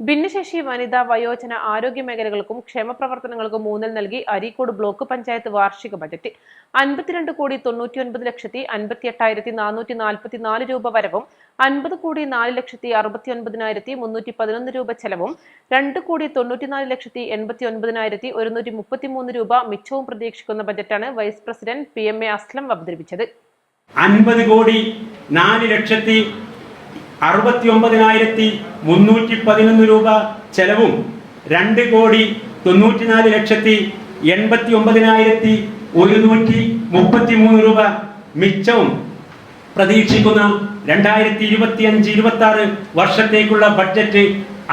ഭിന്നശേഷി വനിതാ വയോജന ആരോഗ്യ മേഖലകൾക്കും ക്ഷേമപ്രവർത്തനങ്ങൾക്കും ഊന്നൽ നൽകി അരീക്കോട് ബ്ലോക്ക് പഞ്ചായത്ത് വാർഷിക ബജറ്റ് അൻപത്തിരണ്ട് കോടി തൊണ്ണൂറ്റി ഒൻപത് ലക്ഷത്തി അൻപത്തി എട്ടായിരത്തി നാനൂറ്റി നാൽപ്പത്തി നാല് രൂപ വരവും അൻപത് കോടി നാല് ലക്ഷത്തി അറുപത്തി ഒൻപതിനായിരത്തി മുന്നൂറ്റി പതിനൊന്ന് രൂപ ചെലവും രണ്ട് കോടി തൊണ്ണൂറ്റിനാല് ലക്ഷത്തി എൺപത്തി ഒൻപതിനായിരത്തി ഒരുന്നൂറ്റി മുപ്പത്തിമൂന്ന് രൂപ മിച്ചവും പ്രതീക്ഷിക്കുന്ന ബജറ്റാണ് vice president P M A Aslam അവതരിപ്പിച്ചത്. അൻപത് കോടി നാല് ലക്ഷത്തി അറുപത്തി ഒമ്പതിനായിരത്തി മുന്നൂറ്റി പതിനൊന്ന് രൂപ ചെലവും രണ്ട് കോടി തൊണ്ണൂറ്റിനാല് ലക്ഷത്തി എൺപത്തി ഒമ്പതിനായിരത്തി ഒരുന്നൂറ്റി മുപ്പത്തി മൂന്ന് രൂപ മിച്ചവും. പ്രതീക്ഷിക്കുന്ന രണ്ടായിരത്തി ഇരുപത്തി അഞ്ച് ഇരുപത്തി ആറ് വർഷത്തേക്കുള്ള ബഡ്ജറ്റ്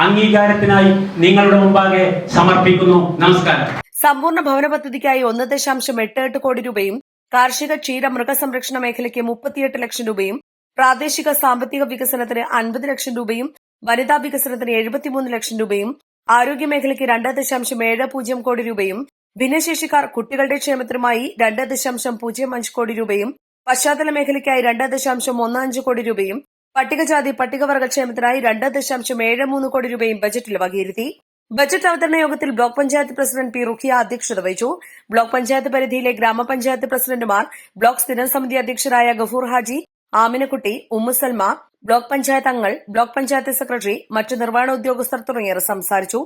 അംഗീകാരത്തിനായി നിങ്ങളുടെ മുമ്പാകെ സമർപ്പിക്കുന്നു. നമസ്കാരം. സമ്പൂർണ ഭവന പദ്ധതിക്കായി ഒന്ന് ദശാംശം എട്ട് എട്ട് കോടി രൂപയും കാർഷിക ക്ഷീര മൃഗസംരക്ഷണ മേഖലയ്ക്ക് മുപ്പത്തിയെട്ട് ലക്ഷം രൂപയും പ്രാദേശിക സാമ്പത്തിക വികസനത്തിന് അൻപത് ലക്ഷം രൂപയും വനിതാ വികസനത്തിന് എഴുപത്തിമൂന്ന് ലക്ഷം രൂപയും ആരോഗ്യ മേഖലയ്ക്ക് രണ്ട് ദശാംശം ഏഴ് പൂജ്യം കോടി രൂപയും ഭിന്നശേഷിക്കാർ കുട്ടികളുടെ ക്ഷേമത്തിനുമായി രണ്ട് ദശാംശം പൂജ്യം അഞ്ച് കോടി രൂപയും പശ്ചാത്തല മേഖലയ്ക്കായി രണ്ട് ദശാംശം ഒന്ന് അഞ്ച് കോടി രൂപയും പട്ടികജാതി പട്ടികവർഗ ക്ഷേമത്തിനായി രണ്ട് ദശാംശം ഏഴ് മൂന്ന് കോടി രൂപയും ബജറ്റിൽ വകയിരുത്തി. ബജറ്റ് അവതരണ യോഗത്തിൽ block panchayat president P Rukhiya അധ്യക്ഷത വഹിച്ചു. ബ്ലോക്ക് പഞ്ചായത്ത് പരിധിയിലെ ഗ്രാമപഞ്ചായത്ത് പ്രസിഡന്റുമാർ ബ്ലോക്ക് സ്ഥിരം സമിതി അധ്യക്ഷരായ ഗഫൂർ ഹാജി ആമിനക്കുട്ടി ഉമ്മുസൽമ ബ്ലോക്ക് പഞ്ചായത്ത് അംഗങ്ങൾ ബ്ലോക്ക് പഞ്ചായത്ത് സെക്രട്ടറി മറ്റു നിർവഹണ ഉദ്യോഗസ്ഥർ തുടങ്ങിയവർ സംസാരിച്ചു.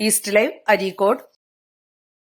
East live Areekode.